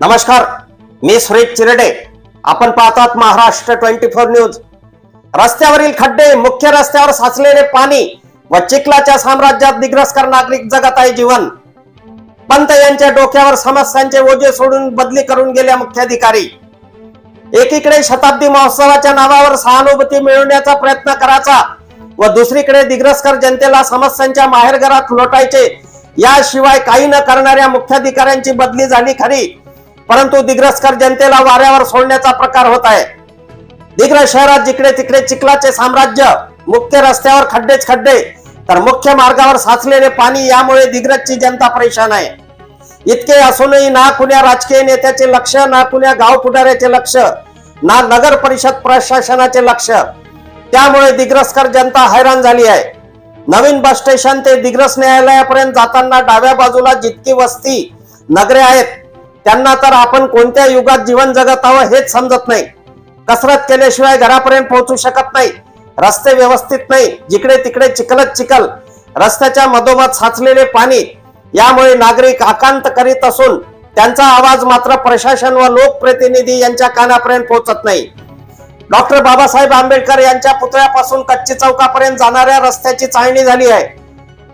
नमस्कार मी सुरेश चिरडे. आपण पाहतात महाराष्ट्र ट्वेंटी फोर न्यूज. रस्त्यावरील खड्डे मुख्य रस्त्यावर साचलेले पाणी व चिखलाच्या साम्राज्यात दिग्रस्कर नागरिक जगत आहे जीवन. पंत यांच्या डोक्यावर समस्यांचे ओझे सोडून बदली करून गेल्या मुख्याधिकारी. एकीकडे शताब्दी महोत्सवाच्या नावावर सहानुभूती मिळवण्याचा प्रयत्न करायचा व दुसरीकडे दिग्रस्कर जनतेला समस्यांच्या माहेरघरात लोटायचे याशिवाय काही न करणाऱ्या मुख्याधिकाऱ्यांची बदली झाली खरी. परंतु दिग्रस्कर जनतेला वाऱ्यावर सोडण्याचा प्रकार होत आहे. दिग्रस शहरात जिकडे तिकडे चिखलाचे साम्राज्य मुख्य रस्त्यावर खड्डेच खड्डे तर मुख्य मार्गावर साचलेले पाणी यामुळे दिग्रसची जनता परेशान आहे. इतके असूनही ना कुण्या राजकीय नेत्याचे लक्ष ना कुण्या गाव पुढाऱ्याचे लक्ष ना नगर परिषद प्रशासनाचे लक्ष. त्यामुळे दिग्रसकर जनता हैराण झाली आहे. नवीन बस स्टेशन ते दिग्रस न्यायालयापर्यंत जाताना डाव्या बाजूला जितकी वस्ती नगरे आहेत त्यांना तर आपण कोणत्या युगात जीवन जगत आहोत हेच समजत नाही. कसरत केल्याशिवाय घरापर्यंत पोहोचू शकत नाही. रस्ते व्यवस्थित नाही. जिकडे तिकडे चिखलच चिखल. रस्त्याच्या मधोमध साचलेले पाणी. यामुळे नागरिक आकांत करीत असून त्यांचा आवाज मात्र प्रशासन व लोकप्रतिनिधी यांच्या कानापर्यंत पोहोचत नाही. डॉक्टर बाबासाहेब आंबेडकर यांच्या पुतळ्यापासून कच्ची चौकापर्यंत जाणाऱ्या रस्त्याची चाळणी झाली आहे.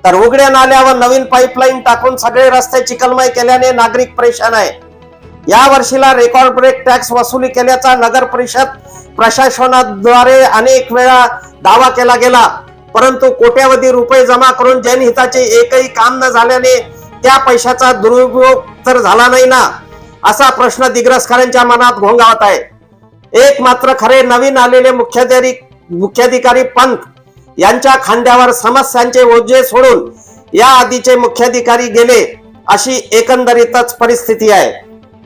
तर उघड्या नाल्यावर नवीन पाईपलाईन टाकून सगळे रस्ते चिखलमय केल्याने नागरिक परेशान आहे. या वर्षीला रेकॉर्ड ब्रेक टॅक्स वसुली केल्याचा नगर परिषद प्रशासनाद्वारे अनेक वेळा दावा केला गेला. परंतु कोट्यावधी रुपये जमा करून जनहिताचे एकही काम न झाल्याने त्या पैशाचा दुरुपयोग तर झाला नाही ना? असा प्रश्न दिग्रसकरांच्या मनात घोंगावत आहे. एक मात्र खरे नवीन आलेले मुख्याधिकारी मुख्याधिकारी पंत यांच्या खांद्यावर समस्यांचे ओझे सोडून या आधीचे मुख्याधिकारी गेले अशी एकंदरीतच परिस्थिती आहे.